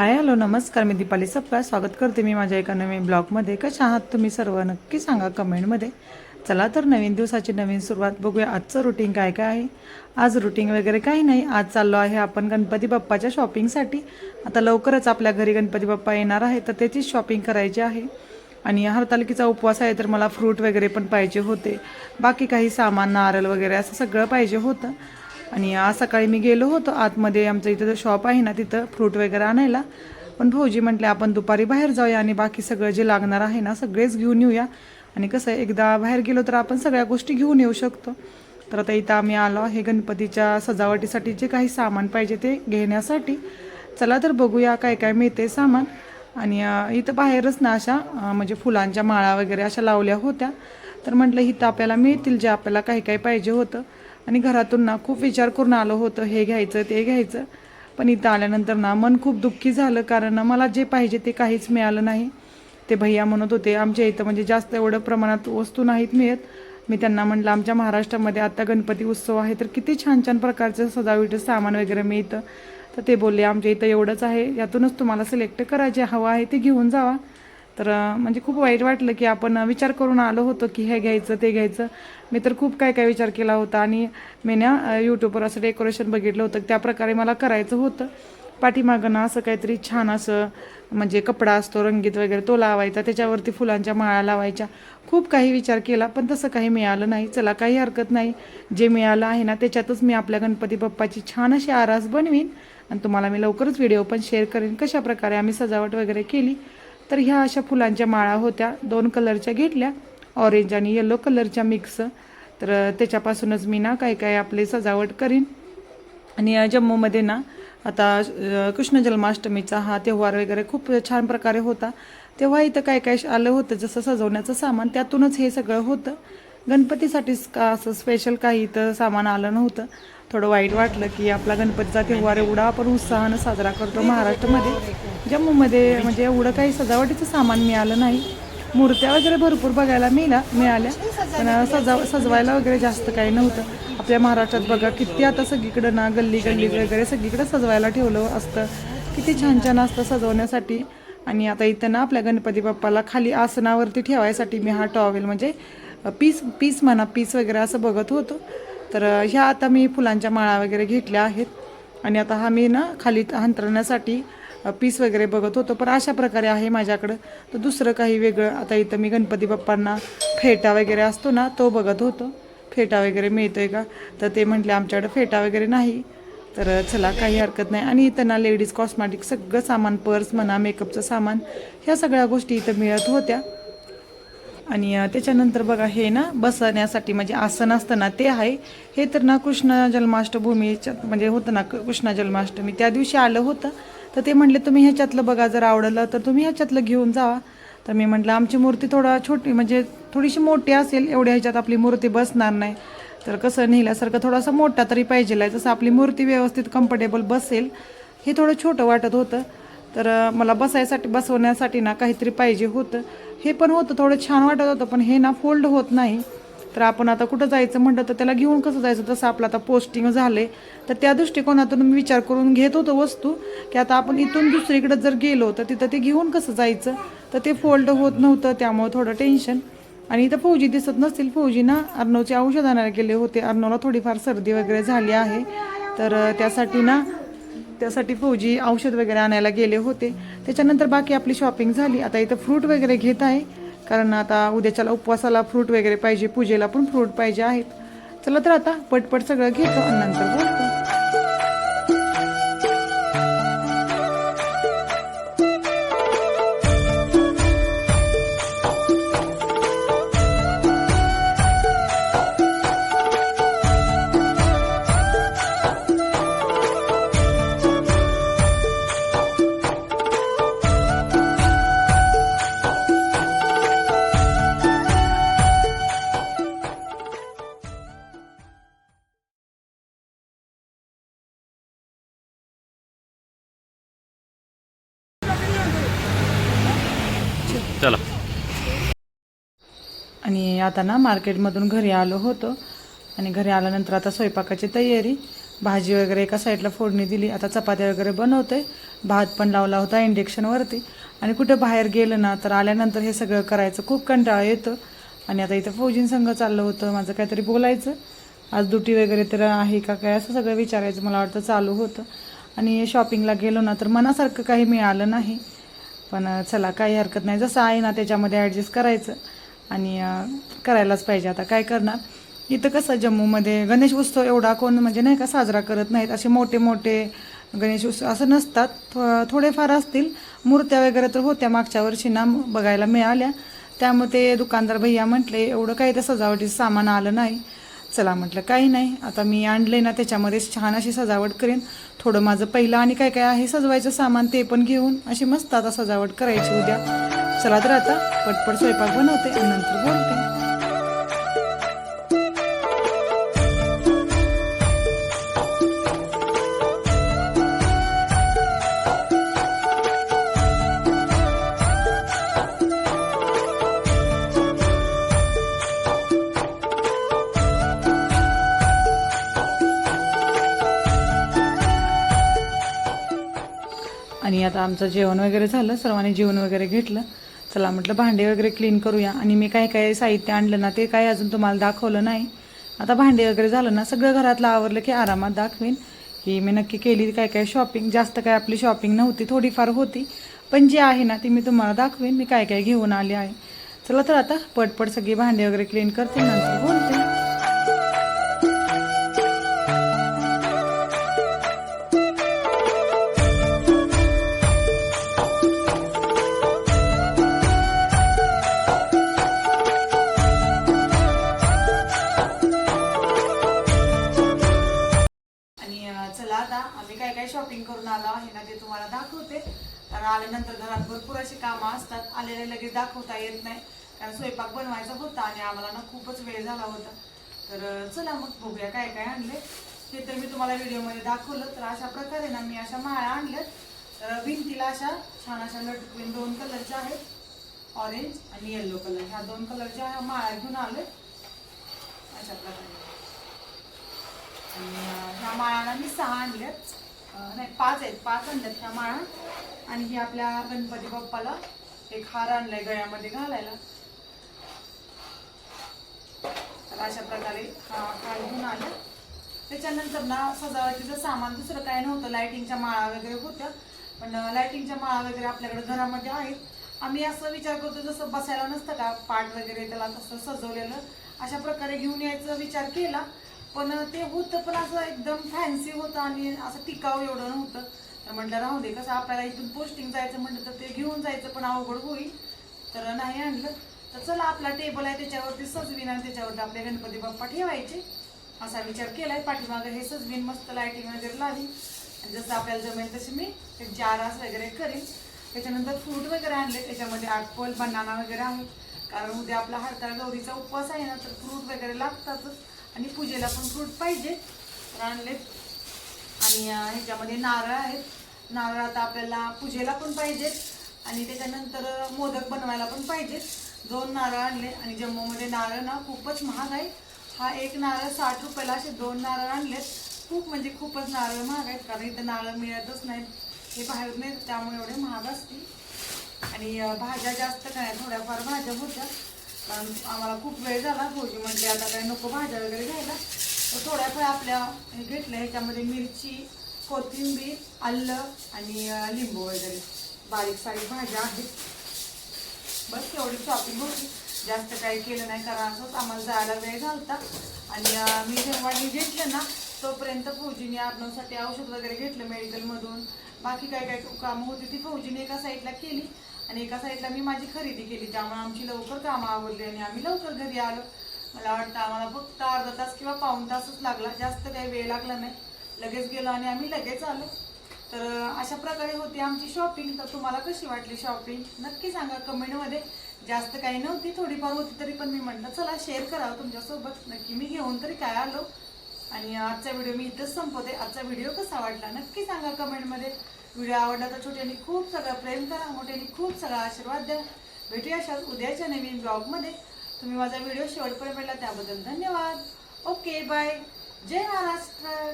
Hi hello नमस्कार मी दीपाली सप्पा स्वागत करते मी माझ्या एका नवीन ब्लॉगमध्ये. कशा आहात तुम्ही सर्व? नक्की सांगा कमेंटमध्ये. चला तर नवीन दिवसाची नवीन सुरुवात बघूया. आजचं रुटीन काय काय आहे? आज रुटीन वगैरे काही नाही. आज चाललो आहे आपण गणपती बाप्पाच्या शॉपिंगसाठी आता लवकरच आपल्या घरी गणपती बाप्पा येणार आहे तर त्याचीच शॉपिंग करायची आहे. आणि हरतालिकेचा उपवास आहे तर मला फ्रूट वगैरे पण पाहिजे होते. बाकी काही सामान नारळ वगैरे असं सगळं पाहिजे होतं. आणि आज सकाळी मी गेलो होतो. आतमध्ये आमचं इथं शॉप आहे ना तिथं फ्रूट वगैरे आणायला. पण भाऊजी म्हटले आपण दुपारी बाहेर जाऊया आणि बाकी सगळं जे लागणार आहे ना सगळेच घेऊन येऊया. आणि कसं आहे, एकदा बाहेर गेलो तर आपण सगळ्या गोष्टी घेऊन येऊ शकतो. तर आता इथं आम्ही आलो आहे गणपतीच्या सजावटीसाठी जे काही सामान पाहिजे ते घेण्यासाठी. चला तर बघूया काय काय मिळते सामान. आणि इथं बाहेरच ना अशा म्हणजे फुलांच्या माळा वगैरे अशा लावल्या होत्या. तर म्हटलं इथं आपल्याला मिळतील जे आपल्याला काही काही पाहिजे होतं. आणि घरातून ना खूप विचार करून आलो होतं हे घ्यायचं ते घ्यायचं. पण इथं आल्यानंतर ना मन खूप दुःखी झालं कारण मला जे पाहिजे ते काहीच मिळालं नाही. ते भैया म्हणत होते आमच्या इथं म्हणजे जास्त एवढं प्रमाणात वस्तू नाहीत मिळत. मी त्यांना म्हटलं आमच्या महाराष्ट्रामध्ये आता गणपती उत्सव आहे तर किती छान छान प्रकारचं सजावटीचं सामान वगैरे मिळतं. तर ते बोलले आमच्या इथं एवढंच आहे यातूनच तुम्हाला सिलेक्ट करायचे हवं आहे ते घेऊन जावा. तर म्हणजे खूप वाईट वाटलं की आपण विचार करून आलो होतो की हे घ्यायचं ते घ्यायचं. मी तर खूप काय काय विचार केला होता आणि मी ना यूट्यूबवर असं डेकोरेशन बघितलं होतं. त्या प्रकारे मला करायचं होतं. पाठीमागं ना असं काहीतरी छान असं म्हणजे कपडा असतो रंगीत वगैरे तो लावायचा. त्याच्यावरती फुलांच्या माळा लावायच्या. खूप काही विचार केला पण तसं काही मिळालं नाही. चला काही हरकत नाही. जे मिळालं आहे ना त्याच्यातच मी आपल्या गणपती बाप्पाची छान अशी आरास बनवीन. आणि तुम्हाला मी लवकरच व्हिडिओ पण शेअर करेन. कशा प्रकारे आम्ही सजावट वगैरे केली तर ह्या अशा फुलांच्या माळा होत्या. दोन कलरच्या घेतल्या. ऑरेंज आणि येलो कलरच्या मिक्स तर त्याच्यापासूनच मी ना काय काय आपले सजावट करीन. आणि जम्मूमध्ये ना आता कृष्ण जन्माष्टमीचा हा त्यौहार वगैरे खूप छान प्रकारे होता. तेव्हा इथं काय काय आलं होतं जसं सजवण्याचं सामान त्यातूनच हे सगळं होतं. गणपतीसाठीच का असं स्पेशल काही इथं सामान आलं नव्हतं. थोडं वाईट वाटलं की आपला गणपतीचा त्योहार एवढा आपण उत्साहानं साजरा करतो महाराष्ट्रामध्ये. जम्मूमध्ये म्हणजे एवढं काही सजावटीचं सामान मिळालं नाही. मूर्त्या वगैरे भरपूर बघायला मिळाल्या मिळाल्या. पण सजाव सजवायला वगैरे जास्त काही नव्हतं. आपल्या महाराष्ट्रात बघा किती आता सगळीकडं ना गल्ली गल्ली वगैरे सगळीकडे सजवायला ठेवलं असतं. किती छान छान असतं सजवण्यासाठी. आणि आता इथं ना आपल्या गणपती बाप्पाला खाली आसनावरती ठेवायसाठी मी हा टॉवेल म्हणजे पीस पीस म्हणा पीस वगैरे असं बघत होतो. तर ह्या आता मी फुलांच्या माळा वगैरे घेतल्या आहेत. आणि आता हा मी ना खाली अंतरण्यासाठी पीस वगैरे बघत होतो. पण अशा प्रकारे आहे माझ्याकडं. तर दुसरं काही वेगळं आता इथं मी गणपती बाप्पांना फेटा वगैरे असतो ना तो बघत होतो. फेटा वगैरे मिळतोय का? तर ते म्हटले आमच्याकडे फेटा वगैरे नाही. तर चला काही हरकत नाही. आणि इथं ना लेडीज कॉस्मॅटिक सगळं सामान पर्स म्हणा मेकअपचं सामान ह्या सगळ्या गोष्टी इथं मिळत होत्या. आणि त्याच्यानंतर बघा हे ना बसण्यासाठी म्हणजे आसन असतं ना ते आहे. हे तर ना कृष्ण जन्माष्टभूमीच्या म्हणजे होतं ना कृष्ण जन्माष्टमी. त्या दिवशी आलं होतं. तर ते म्हणले तुम्ही ह्याच्यातलं बघा जर आवडलं तर तुम्ही ह्याच्यातलं घेऊन जावा. तर मी म्हटलं आमची मूर्ती थोडा छोटी म्हणजे थोडीशी मोठी असेल एवढ्या ह्याच्यात आपली मूर्ती बसणार नाही. तर कसं नेल्यासारखं थोडासा मोठा तरी पाहिजे आहे जसं आपली मूर्ती व्यवस्थित कम्फर्टेबल बसेल हे थोडं छोटं वाटत होतं. तर मला बसायसाठी बसवण्यासाठी ना काहीतरी पाहिजे होतं. हे पण होतं थोडं छान वाटत होतं पण हे ना फोल्ड होत नाही. तर आपण आता कुठं जायचं म्हटलं तर त्याला घेऊन कसं जायचं? तसं आपलं आता पोस्टिंग झाले तर त्या दृष्टिकोनातून मी विचार करून घेत होतो वस्तू की आता आपण इथून दुसरीकडे जर गेलो तर तिथं ते घेऊन कसं जायचं? तर ते फोल्ड होत नव्हतं त्यामुळं थोडं टेन्शन आणि इथं फौजी दिसत नसतील. फौजी ना अर्णवचे औषध आणायला गेले होते. अर्णवला थोडीफार सर्दी वगैरे झाली आहे. तर त्यासाठी ना त्यासाठी फौजी औषध वगैरे आणायला गेले होते. त्याच्यानंतर बाकी आपली शॉपिंग झाली. आता इथं फ्रूट वगैरे घेत आहे. कारण आता उद्याच्याला उपवासाला फ्रूट वगैरे पाहिजे पूजेला पण फ्रूट पाहिजे आहेत. चला तर आता पटपट सगळं घेतो नंतर बोलतो. चला. आणि आता ना मार्केटमधून घरी आलो होतो. आणि घरी आल्यानंतर आता स्वयंपाकाची तयारी. भाजी वगैरे एका साईडला फोडणी दिली. आता चपात्या वगैरे बनवते. भात पण लावला होता इंडक्शनवरती आणि कुठं बाहेर गेलं ना तर आल्यानंतर हे सगळं करायचं. खूप कंटाळा येतं. आणि आता इथं फौजींसंग चाललं होतं. माझं काहीतरी बोलायचं. आज दुटी वगैरे तर आहे का काय असं सगळं विचारायचं. मला वाटतं चालू होतं. आणि शॉपिंगला गेलो ना तर मनासारखं काही मिळालं नाही. पण चला काही हरकत नाही. जसं आहे ना त्याच्यामध्ये ॲडजस्ट करायचं. आणि करायलाच पाहिजे. आता काय करणार? इथं कसं जम्मूमध्ये गणेश उत्सव एवढा कोण म्हणजे नाही का साजरा करत नाहीत. असे मोठे मोठे गणेश उत्सव असं नसतात. थो थोडेफार असतील. मूर्त्या वगैरे तर होत्या मागच्या वर्षी ना बघायला मिळाल्या. त्यामुळे ते दुकानदार भैया म्हटले एवढं काही तर सजावटीचं सामान आलं नाही. चला म्हटलं काही नाही आता मी आणले ना त्याच्यामध्ये छान अशी सजावट करेन. थोडं माझं पहिलं आणि काय काय आहे सजवायचं सामान ते पण घेऊन अशी मस्त आता सजावट करायची उद्या. चला तर आता पटपट स्वयंपाक बनवते आणि नंतर बोलते. आणि आता आमचं जेवण वगैरे झालं सर्वांनी जेवण वगैरे घेतलं. चला म्हटलं भांडे वगैरे क्लीन करूया. आणि मी काय काय साहित्य आणलं ना ते काय अजून तुम्हाला दाखवलं नाही. आता भांडे वगैरे झालं ना सगळं घरातलं आवरलं की आरामात दाखवेन. की मी नक्की केली काय काय शॉपिंग जास्त काय आपली शॉपिंग नव्हती थोडीफार होती. पण जी आहे ना ती मी तुम्हाला दाखवेन. मी काय काय घेऊन आले आहे. चला तर आता पटपट सगळी भांडे वगैरे क्लीन करते. नंतर बोलते. शॉपिंग करून आलो आहे ना ते तुम्हाला दाखवते. कारण आल्यानंतर घरात भरपूर अशी कामं असतात. आलेले लगेच दाखवता येत नाही. कारण स्वयंपाक बनवायचा होता आणि आम्हाला ना खूपच वेळ झाला होता. तर चला मग बघूया काय काय आणले ते तर मी तुम्हाला व्हिडिओमध्ये दाखवलं. तर अशा प्रकारे ना मी अशा माळ्या आणल्यात. तर भिंतीला अशा छान अशा लटकून दोन कलरच्या आहेत. ऑरेंज आणि येल्लो कलर ह्या दोन कलरच्या ह्या माळ्या घेऊन आले अशा प्रकारे. ह्या माळ्याला मी सहा आणल्यात. नाही पाच आहेत. पाच आणल्यात ह्या माळा. आणि ही आपल्या गणपती बाप्पाला एक हार आणलाय गळ्यामध्ये घालायला. तर अशा प्रकारे हा हार घेऊन आला त्याच्यानंतर ना सजावटीचं सामान दुसरं काय नव्हतं. लायटिंगच्या माळा वगैरे होत्या. पण लायटिंगच्या माळा वगैरे आपल्याकडे घरामध्ये आहेत. आम्ही असं विचार करतो जसं बसायला नसतं का? पाट वगैरे त्याला तसं सजवलेलं. अशा प्रकारे घेऊन यायचा विचार केला. पण ते होतं पण असं एकदम फॅन्सी होतं आणि असं टिकाऊ एवढं नव्हतं. तर म्हटलं राहू दे कसं आपल्याला इथून पोस्टिंग जायचं म्हटलं तर ते घेऊन जायचं पण अवघड होईल. तर नाही आणलं. तर चला आपला टेबल आहे त्याच्यावरती सजवीन आणि त्याच्यावरती आपले गणपती बाप्पा ठेवायचे. असा विचार केलाय पाठीमागं हे सजवीन मस्त लायटिंग वगैरे लावी आणि जसं आपल्याला जमेल तशी मी ते जारास वगैरे करेन. त्याच्यानंतर फ्रूट वगैरे आणले त्याच्यामध्ये ॲपल बनाना वगैरे आहे कारण उद्या आपला हरताळ गौरीचा उपवास आहे ना तर फ्रूट वगैरे लागतातच. आणि पूजेला पण फ्रूट पाहिजे तर आणले आणि ह्याच्यामध्ये नारळ आहेत. नारळ आता आपल्याला पूजेला पण पाहिजेत आणि त्याच्यानंतर मोदक बनवायला पण पाहिजेत दोन नारळ आणले आणि जम्मूमध्ये नारळ ना खूपच महाग आहे. हा एक नारळ साठ रुपयाला असे दोन नारळ आणलेत खूप म्हणजे खूपच नारळ महाग आहेत कारण इथं नारळ मिळतच नाहीत. हे बाहेर नाही त्यामुळे एवढे महाग असतील. आणि भाज्या जास्त काय थोड्याफार भाज्या होत्या. कारण आम्हाला खूप वेळ झाला भाऊजी म्हटले आता काय नको भाज्या वगैरे घ्यायला. तर थोड्याफार आपल्या हे घेतल्या ह्याच्यामध्ये मिरची कोथिंबीर आलं आणि लिंबू वगैरे. बारीक सारीक भाज्या आहेत. बस एवढी शॉपिंग होती. जास्त काही केलं नाही कारण असंच आम्हाला जायला वेळ झालता. आणि मी जेव्हा हे घेतलं ना तोपर्यंत फौजीने आपणसाठी औषध वगैरे घेतलं मेडिकलमधून बाकी काय काय कामं होती ती फौजीने एका साईडला केली. आणि एका साईडला मी माझी खरेदी केली त्यामुळे आमची लवकर कामं आवडली आणि आम्ही लवकर घरी आलो. मला वाटतं आम्हाला फक्त अर्धा तास किंवा पाऊण तासच लागला जास्त काही वेळ लागला नाही. लगेच गेलो आणि आम्ही लगेच आलो. तर अशा प्रकारे होती आमची शॉपिंग. तर तुम्हाला कशी वाटली शॉपिंग? नक्की सांगा कमेंटमध्ये. जास्त काही नव्हती थोडीफार होती तरी पण मी म्हटलं चला शेअर करावं तुमच्यासोबत. नक्की मी घेऊन तरी काय आलो. आणि आजचा व्हिडिओ मी इथंच संपवते. आजचा व्हिडिओ कसा वाटला नक्की सांगा कमेंटमध्ये. व्हिडिओ आवडला तर छोट्यांनी खूप सगळं प्रेम करा मोठ्यांनी खूप सगळा आशीर्वाद द्या. भेटूया अशाच उद्याच्या नवीन ब्लॉगमध्ये तुम्ही माझा व्हिडिओ शेवटपर्यंत भेटला त्याबद्दल धन्यवाद. ओके बाय जय महाराष्ट्र.